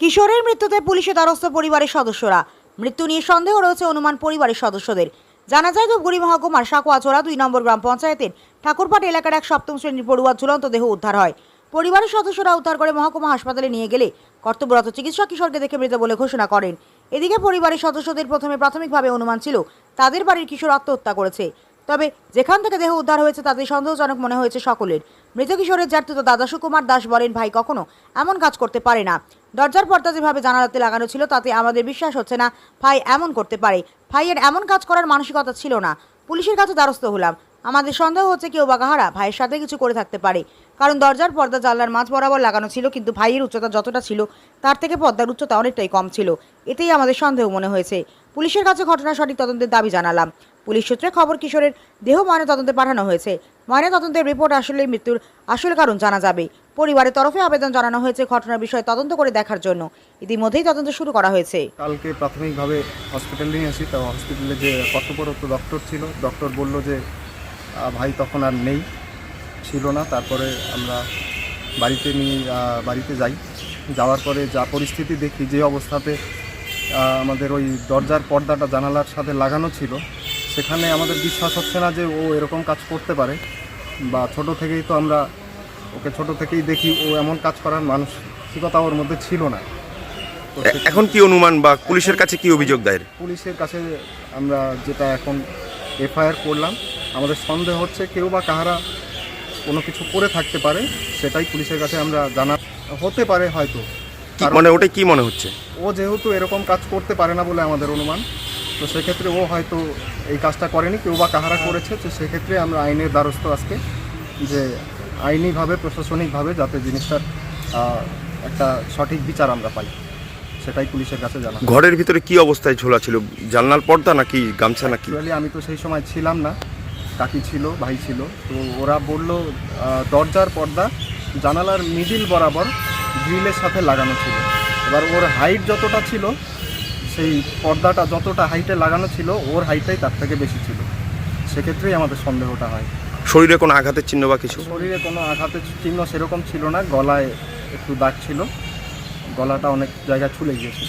কিশোরের মৃত্যুতে পুলিশে দ্বারস্থ পরিবারের সদস্যরা। মৃত্যু নিয়ে সন্দেহ রয়েছে অনুমান পরিবারের সদস্যদের। জানা যায়, ধূপগুড়ি মহকুমার সাকুয়াচোরা দুই নম্বর গ্রাম পঞ্চায়েতের ঠাকুরপাট এলাকার এক সপ্তম শ্রেণির পড়ুয়ার ঝুলন্ত দেহ উদ্ধার হয়। পরিবারের সদস্যরা উদ্ধার করে মহকুমা হাসপাতালে নিয়ে গেলে কর্তব্যরত চিকিৎসক কিশোরকে দেখে মৃত বলে ঘোষণা করেন। এদিকে পরিবারের সদস্যদের প্রথমে প্রাথমিকভাবে অনুমান ছিল, তাদের বাড়ির কিশোর আত্মহত্যা করেছে। তবে যেখান থেকে দেহ উদ্ধার হয়েছে তাদের সন্দেহজনক মনে হয়েছে সকলের। মৃত কিশোরের জাতীয় দাদা সুকুমার দাস বলেন, ভাই, কখনো এমন কাজ করতে পারে না। দরজার পর্দা যেভাবে জানালাতে লাগানো ছিল, তাতে আমাদের বিশ্বাস হচ্ছে না, ভাই, এমন করতে পারে। ভাইয়ের এমন কাজ করার মানসিকতা ছিল না। পুলিশের কাছে দ্বারস্থ হলাম। আমাদের সন্দেহ হচ্ছে কেউ বা কাহারা ভাইয়ের সাথে কিছু করে থাকতে পারে। কারণ দরজার পর্দা জানলার মাঝ বরাবর লাগানো ছিল, কিন্তু ভাইয়ের উচ্চতা যতটা ছিল, তার থেকে পর্দার উচ্চতা অনেকটাই কম ছিল। এতেই আমাদের সন্দেহ মনে হয়েছে। পুলিশের কাছে ঘটনা সঠিক তদন্তের দাবি জানালাম। পুলিশ সূত্রে খবর কিশোরের দেহ ময়না তদন্তে পাঠানো হয়েছে। ময়না তদন্তের রিপোর্ট আসলে মৃত্যুর আসল কারণ জানা যাবে। পরিবারের তরফে আবেদন জানানো হয়েছে ঘটনার বিষয়ে তদন্ত করে দেখার জন্য। ইতিমধ্যেই তদন্ত শুরু করা হয়েছে। কালকে প্রাথমিকভাবে হসপিটাল নিয়ে আসি, তো হসপিটালে যে কর্তব্যরত ডক্টর ছিল, ডক্টর বলল যে ভাই তখন আর নেই, ছিল না। তারপরে আমরা বাড়িতে নিয়ে বাড়িতে যাই। যাওয়ার পরে যা পরিস্থিতি দেখি, যে অবস্থাতে আমাদের ওই দরজার পর্দাটা জানালার সাথে লাগানো ছিল সেখানে আমাদের বিশ্বাস হচ্ছে না যে ও এরকম কাজ করতে পারে বা ছোট থেকেই তো আমরা ওকে ছোট থেকেই দেখি ও এমন কাজ করার মানসিকতা ওর মধ্যে ছিল না। এখন কি অনুমান বা পুলিশের কাছে কি অভিযোগ দায়ের? পুলিশের কাছে আমরা যেটা এখন এফআইআর করলাম আমাদের সন্দেহ হচ্ছে কেউ বা কাহারা কোনো কিছু করে থাকতে পারে সেটাই পুলিশের কাছে আমরা জানা হতে পারে হয়তো। মানে ওটা কি মনে হচ্ছে? ও যেহেতু এরকম কাজ করতে পারে না বলে আমাদের অনুমান তো সেক্ষেত্রে ও হয়তো এই কাজটা করেনি কেউ বা কাহারা করেছে তো সেক্ষেত্রে আমরা আইনের দ্বারস্থ আজকে যে আইনিভাবে প্রশাসনিকভাবে যাতে জিনিসটার একটা সঠিক বিচার আমরা পাই সেটাই পুলিশের কাছে জানা ঘরের ভিতরে কি অবস্থায় ঝোলা ছিল? জানলার পর্দা নাকি গামছা নাকি? আমি তো সেই সময় ছিলাম না কাকি ছিল ভাই ছিল তো ওরা বলল দরজার পর্দা জানালার মিডিল বরাবর গ্রিলের সাথে লাগানো ছিল। এবার ওর হাইট যতটা ছিল সেই পর্দাটা যতটা হাইটে লাগানো ছিল ওর হাইটটাই তার থেকে বেশি ছিল। সেক্ষেত্রেই আমাদের সন্দেহটা হয়। শরীরে কোনো আঘাতের চিহ্ন বা কিছু? শরীরে কোনো আঘাতের চিহ্ন সেরকম ছিল না গলায় একটু দাগ ছিল। গলাটা অনেক জায়গায় ছুলে গিয়েছিল।